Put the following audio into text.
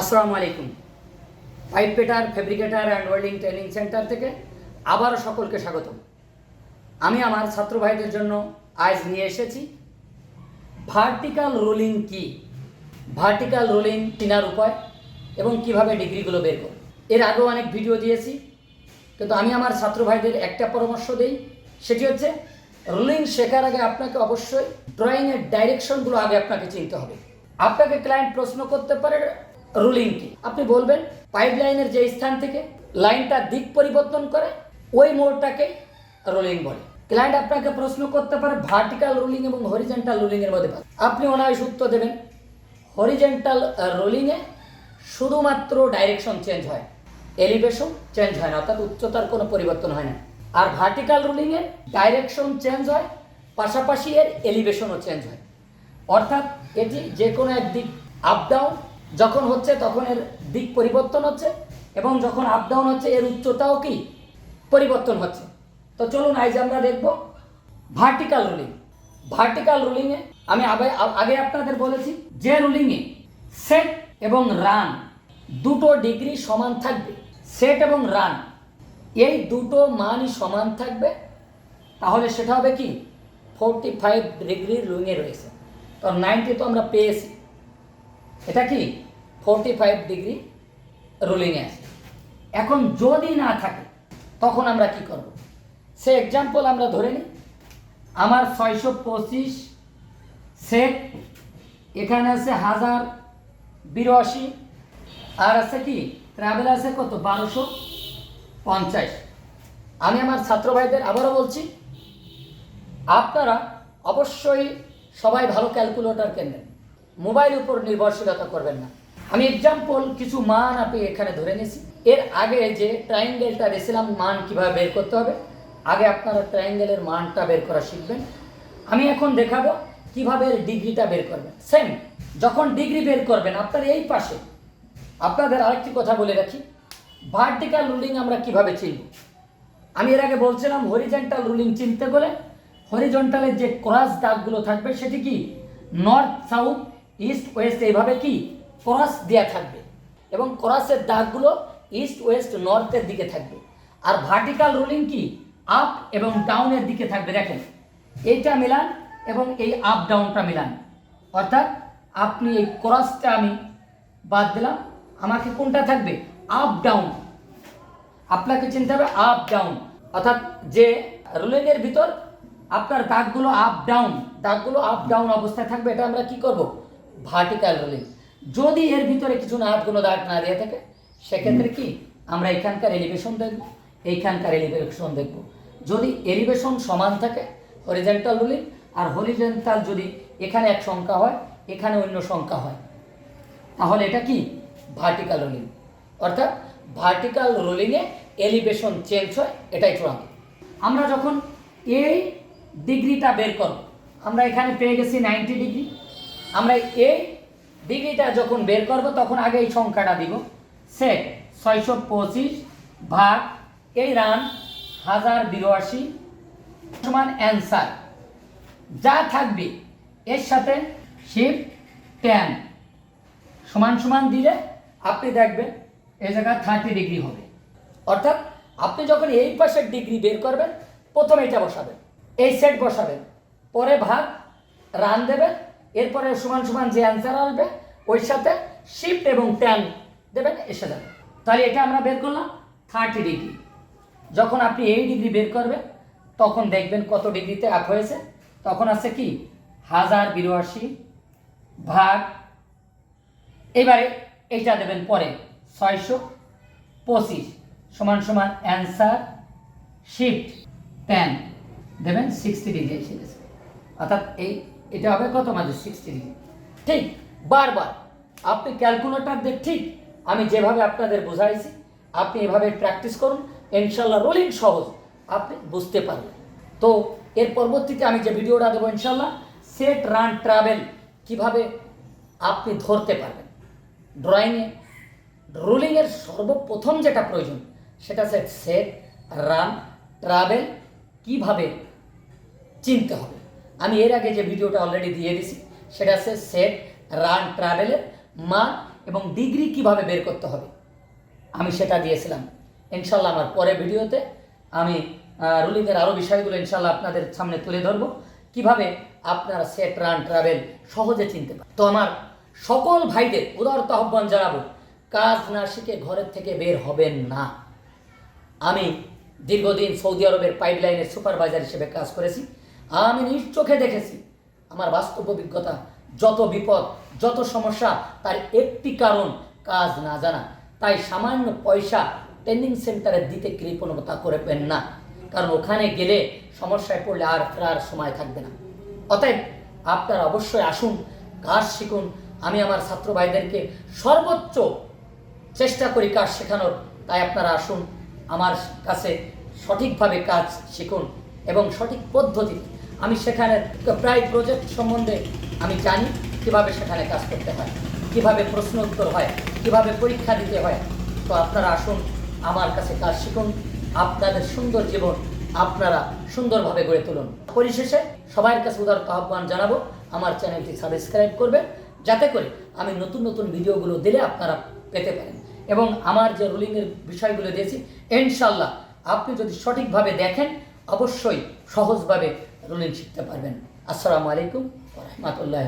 আসসালামু আলাইকুম। Pipe fitter fabricator and welding training center থেকে আবারও সকলকে স্বাগত আমি আমার ছাত্র ভাইদের জন্য আজ নিয়ে এসেছি ভার্টিক্যাল রোলিং কি? ভার্টিক্যাল রোলিং চিনার উপায় এবং কীভাবে ডিগ্রিগুলো বের করব। এর আগেও অনেক ভিডিও দিয়েছি, কিন্তু আমি আমার ছাত্র ভাইদের একটা পরামর্শ দিই, সেটি হচ্ছে রোলিং শেখার আগে আপনাকে অবশ্যই ড্রয়িংয়ের ডাইরেকশনগুলো আগে আপনাকে চিনতে হবে। আপনাকে ক্লায়েন্ট প্রশ্ন করতে পারে রুলিং কি আপনি বলবেন পাইপ লাইনের যে স্থান থেকে লাইনটা দিক পরিবর্তন করে, ওই মোড়টাকে রোলিং বলে। ক্লায়েন্ট আপনাকে প্রশ্ন করতে পারে ভার্টিক্যাল রুলিং এবং হরিজেন্টাল রুলিং এর মধ্যে। আপনি অনায়াস উত্তর দেবেন হরিজেন্টাল রোলিংয়ে শুধুমাত্র ডাইরেকশন চেঞ্জ হয় এলিভেশন চেঞ্জ হয় না, অর্থাৎ উচ্চতার কোনো পরিবর্তন হয় না। আর ভার্টিক্যাল রুলিংয়ে ডাইরেকশন চেঞ্জ হয়, পাশাপাশি এর এলিভেশনও চেঞ্জ হয়। অর্থাৎ এটি যে কোনো এক দিক আপ ডাউন যখন হচ্ছে তখন এর দিক পরিবর্তন হচ্ছে এবং যখন আপ ডাউন হচ্ছে এর উচ্চতাও কি? পরিবর্তন হচ্ছে। তো চলুন আজ আমরা দেখব ভার্টিক্যাল রুলিং ভার্টিক্যাল রুলিংয়ে আমি আগে আপনাদের বলেছি যে রুলিংয়ে সেট এবং রান দুটো ডিগ্রি সমান থাকবে। সেট এবং রান এই দুটো মানই সমান থাকবে। তাহলে সেটা হবে কি? ফোরটি ফাইভ ডিগ্রি লুইংয়ে রয়েছে। তো নাইনটি তো আমরা পেয়েছি। এটা কি? ফোরটি ফাইভ ডিগ্রি রুলিংয়ে আছে এখন যদি না থাকে, তখন আমরা কি করব? সে এক্সাম্পল আমরা ধরে নিই। আমার ছয়শো পঁচিশ সেট এখানে আছে হাজার বিরাশি, আর আছে কি? ট্রাভেল আছে কত? বারোশো পঞ্চাশ। আমি আমার ছাত্র ভাইদের আবারও বলছি, আপনারা অবশ্যই সবাই ভালো ক্যালকুলেটর কেনবেন মোবাইল উপর নির্ভরশীলতা করবেন না। আমি এক্সাম্পল কিছু মান আপনি এখানে ধরে নিয়েছি। এর আগে যে ট্রাইঙ্গেলটা দিয়েছিলাম মান কীভাবে বের করতে হবে? আগে আপনারা ট্রাইঙ্গেলের মানটা বের করা শিখবেন। আমি এখন দেখাবো কীভাবে ডিগ্রিটা বের করবেন। সেম যখন ডিগ্রি বের করবেন, আপনার এই পাশে, আপনাদের আরেকটি কথা বলে রাখি। ভার্টিক্যাল রুলিং আমরা কীভাবে চিনব? আমি এর আগে বলছিলাম হরিজেন্টাল রুলিং চিনতে গেলে হরিজন্টালের যে ক্রস দাগগুলো থাকবে, সেটি কি? নর্থ সাউথ ইস্ট ওয়েস্ট এইভাবে কি? ক্রস দেওয়া থাকবে। এবং ক্রসের দাগগুলো ইস্ট ওয়েস্ট নর্থের দিকে থাকবে। আর ভার্টিক্যাল রুলিং কি? আপ এবং ডাউনের দিকে থাকবে, দেখেন। এইটা মিলান এবং এই আপ ডাউনটা মিলান। অর্থাৎ আপনি এই ক্রসটা আমি বাদ দিলাম। আমাকে কোনটা থাকবে? আপ ডাউন আপনাকে চিনতে হবে আপ ডাউন অর্থাৎ যে রুলিংয়ের ভিতর আপনার দাগগুলো আপ ডাউন দাগগুলো আপ ডাউন অবস্থায় থাকবে, এটা আমরা কি করব? ভার্টিক্যাল রুলিং যদি এর ভিতরে কিছু না কোনো দাগ না দিয়ে থাকে, সেক্ষেত্রে কি? আমরা এখানকার এলিভেশন দেখব, এইখানকার এলিভেশন দেখব। যদি এলিভেশন সমান থাকে হরিজেন্টাল রুলিং আর হরিজেন্টাল যদি এখানে এক সংখ্যা হয়, এখানে অন্য সংখ্যা হয়, তাহলে এটা কি? ভার্টিক্যাল রোলিং অর্থাৎ ভার্টিক্যাল রোলিংয়ে এলিভেশন চেঞ্জ হয়, এটাই চূড়ান্ত। আমরা যখন এই ডিগ্রিটা বের করব, আমরা এখানে পেয়ে গেছি নাইনটি ডিগ্রি আমরা এই ডিগ্রিটা যখন বের করব, তখন আগে এই সংখ্যাটা দিব। সেট ছয়শো পঁচিশ ভাগ এই রান হাজার বিরাশি সমান অ্যান্সার। যা থাকবে, এর সাথে শিফট টেন সমান সমান দিলে আপনি দেখবেন এই জায়গায় থার্টি ডিগ্রি হবে। অর্থাৎ আপনি যখন এই পাশের ডিগ্রি বের করবেন, প্রথমে এটা বসাবেন, এই সেট বসাবেন। পরে ভাগ রান দেবেন এরপরে সমান সমান যে অ্যান্সার আসবে, ওই সাথে শিফট এবং ট্যান দেবেন, এসে যাবে। তাহলে এটা আমরা বের করলাম থার্টি ডিগ্রি যখন আপনি এই ডিগ্রি বের করবেন, তখন দেখবেন কত ডিগ্রিতে আপ হয়েছে। তখন আছে কি? হাজার বিরাশি ভাগ, এবারে এইটা দেবেন পরে ছয়শো পঁচিশ। সমান সমান অ্যান্সার শিফট টেন দেবেন সিক্সটি ডিগ্রি এসে গেছে। অর্থাৎ এই এটা হবে কত মাঝে? সিক্সটি ডিগ্রি ঠিক, বারবার। আপনি ক্যালকুলেটার দিয়ে ঠিক আমি যেভাবে আপনাদের বোঝাইছি, আপনি এভাবে প্র্যাকটিস করুন, ইনশাল্লাহ রোলিং সহজ। আপনি বুঝতে পারবেন। তো, এর পরবর্তীতে আমি যে ভিডিওটা দেবো ইনশাল্লাহ সেট রান ট্রাভেল কীভাবে আপনি ধরতে পারবেন। ড্রয়িংয়ে রুলিংয়ের সর্বপ্রথম যেটা প্রয়োজন, সেটা হচ্ছে সেট রান ট্রাভেল কীভাবে চিনতে হবে। আমি এর আগে যে ভিডিওটা অলরেডি দিয়ে দিছি, সেটা হচ্ছে সেট রান ট্রাভেলের মান এবং ডিগ্রি কীভাবে বের করতে হবে। আমি সেটা দিয়েছিলাম। ইনশাল্লাহ আমার পরে ভিডিওতে আমি রুলিংয়ের আরও বিষয়গুলো ইনশাল্লাহ আপনাদের সামনে তুলে ধরবো। কীভাবে আপনারা সেট রান ট্রাভেল সহজে চিনতে পারেন তো আমার সকল ভাইদের উদারত আহ্বান জানাব, কাজ না শিখে ঘরের থেকে বের হবেন না। আমি দীর্ঘদিন সৌদি আরবের পাইপলাইনের সুপারভাইজার হিসেবে কাজ করেছি। আমি নিজ চোখে দেখেছি। আমার বাস্তব অভিজ্ঞতা, যত বিপদ, যত সমস্যা, তার একটি কারণ কাজ না জানা। তাই সামান্য পয়সা ট্রেনিং সেন্টারে দিতে কৃপণতা করবেন না। কারণ ওখানে গেলে সমস্যায় পড়লে আর ফেরার সময় থাকবে না। অতএব আপনারা অবশ্যই আসুন, কাজ শিখুন। আমি আমার ছাত্র ভাইদেরকে সর্বোচ্চ চেষ্টা করি কাজ শেখানোর। তাই আপনারা আসুন, আমার কাছে সঠিকভাবে কাজ শিখুন এবং সঠিক পদ্ধতি আমি সেখানে প্রায় প্রজেক্ট সম্বন্ধে আমি জানি কীভাবে সেখানে কাজ করতে হয়, কীভাবে প্রশ্ন উত্তর হয়, কীভাবে পরীক্ষা দিতে হয়। তো আপনারা আসুন, আমার কাছে কাজ শিখুন, আপনাদের সুন্দর জীবন আপনারা সুন্দরভাবে গড়ে তুলুন। পরিশেষে সবার কাছে উদার আহ্বান জানাব, আমার চ্যানেলটি সাবস্ক্রাইব করবেন, যাতে করে আমি নতুন নতুন ভিডিওগুলো দিলে আপনারা পেতে পারেন। এবং আমার যে রুলিংয়ের বিষয়গুলো দিয়েছি ইনশাল্লাহ আপনি যদি সঠিকভাবে দেখেন, অবশ্যই সহজভাবে রুলিং শিখতে পারবেন। আসসালামু আলাইকুম রহমতুল্লাহ